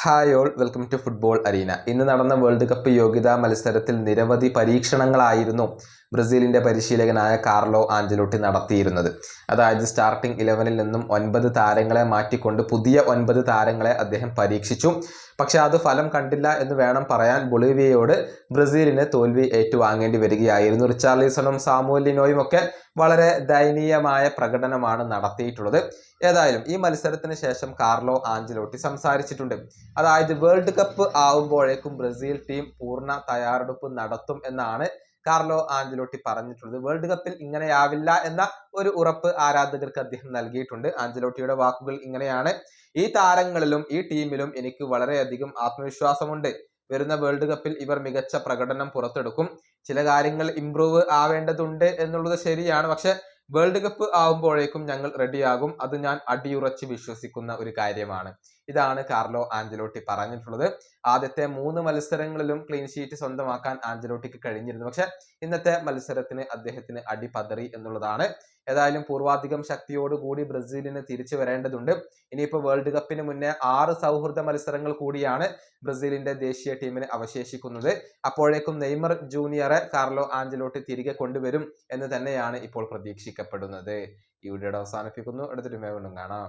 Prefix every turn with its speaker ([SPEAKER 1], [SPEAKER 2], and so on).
[SPEAKER 1] Hi all welcome to football arena. ഇന്ന് നടന്ന world cup യോഗ്യതാ മത്സരത്തിൽ നിരവധി പരീക്ഷണങ്ങളായിരുന്നു. ബ്രസീലിന്റെ പരിശീലകനായ കാർലോ ആഞ്ചലോട്ടി നടത്തിയിരുന്നത്. അതായത് സ്റ്റാർട്ടിംഗ് ഇലവനിൽ നിന്നും ഒൻപത് താരങ്ങളെ മാറ്റിക്കൊണ്ട് പുതിയ ഒൻപത് താരങ്ങളെ അദ്ദേഹം പരീക്ഷിച്ചു. പക്ഷേ അത് ഫലം കണ്ടില്ല എന്ന് വേണം പറയാൻ ബൊളീവിയയോട് ബ്രസീലിന് തോൽവി ഏറ്റുവാങ്ങേണ്ടി വരികയായിരുന്നു. റിച്ചാർലിസണും സാമൂലിനോയും ഒക്കെ വളരെ ദയനീയമായ പ്രകടനമാണ് നടത്തിയിട്ടുള്ളത്. ഏതായാലും ഈ മത്സരത്തിന് ശേഷം കാർലോ ആഞ്ചലോട്ടി സംസാരിച്ചിട്ടുണ്ട്. അതായത് വേൾഡ് കപ്പ് ആവുമ്പോഴേക്കും ബ്രസീൽ ടീം പൂർണ തയ്യാറെടുപ്പ് നടത്തും എന്നാണ് കാർലോ ആഞ്ചലോട്ടി പറഞ്ഞിട്ടുള്ളത് വേൾഡ് കപ്പിൽ ഇങ്ങനെയാവില്ല എന്ന ഒരു ഉറപ്പ് ആരാധകർക്ക് അദ്ദേഹം നൽകിയിട്ടുണ്ട്. ആഞ്ചലോട്ടിയുടെ വാക്കുകൾ ഇങ്ങനെയാണ്. ഈ താരങ്ങളിലും ഈ ടീമിലും എനിക്ക് വളരെയധികം ആത്മവിശ്വാസമുണ്ട്. വരുന്ന വേൾഡ് കപ്പിൽ ഇവർ മികച്ച പ്രകടനം പുറത്തെടുക്കും. ചില കാര്യങ്ങൾ ഇംപ്രൂവ് ആവേണ്ടതുണ്ട് എന്നുള്ളത് ശരിയാണ്. പക്ഷെ വേൾഡ് കപ്പ് ആവുമ്പോഴേക്കും ഞങ്ങൾ റെഡിയാകും അത് ഞാൻ അടിയുറച്ച് വിശ്വസിക്കുന്ന ഒരു കാര്യമാണ്. ഇതാണ് കാർലോ ആഞ്ചലോട്ടി പറഞ്ഞിട്ടുള്ളത്. ആദ്യത്തെ മൂന്ന് മത്സരങ്ങളിലും ക്ലീൻ ഷീറ്റ് സ്വന്തമാക്കാൻ ആഞ്ചലോട്ടിക്ക് കഴിഞ്ഞിരുന്നു. പക്ഷെ ഇന്നത്തെ മത്സരത്തിന് അദ്ദേഹത്തിന് അടി പതറി എന്നുള്ളതാണ്. ഏതായാലും പൂർവാധികം ശക്തിയോടുകൂടി ബ്രസീലിന് തിരിച്ചു വരേണ്ടതുണ്ട്. ഇനിയിപ്പോൾ വേൾഡ് കപ്പിന് മുന്നേ ആറ് സൗഹൃദ മത്സരങ്ങൾ കൂടിയാണ് ബ്രസീലിന്റെ ദേശീയ ടീമിന് അവശേഷിക്കുന്നത്. അപ്പോഴേക്കും നെയ്മർ ജൂനിയറെ കാർലോ ആഞ്ചലോട്ടി തിരികെ കൊണ്ടുവരും എന്ന് തന്നെയാണ് ഇപ്പോൾ പ്രതീക്ഷിക്കപ്പെടുന്നത്. ഈ വീഡിയോയുടെ അവസാനിപ്പിക്കുന്നു. അടുത്തൊരു വീണ്ടും കാണാം.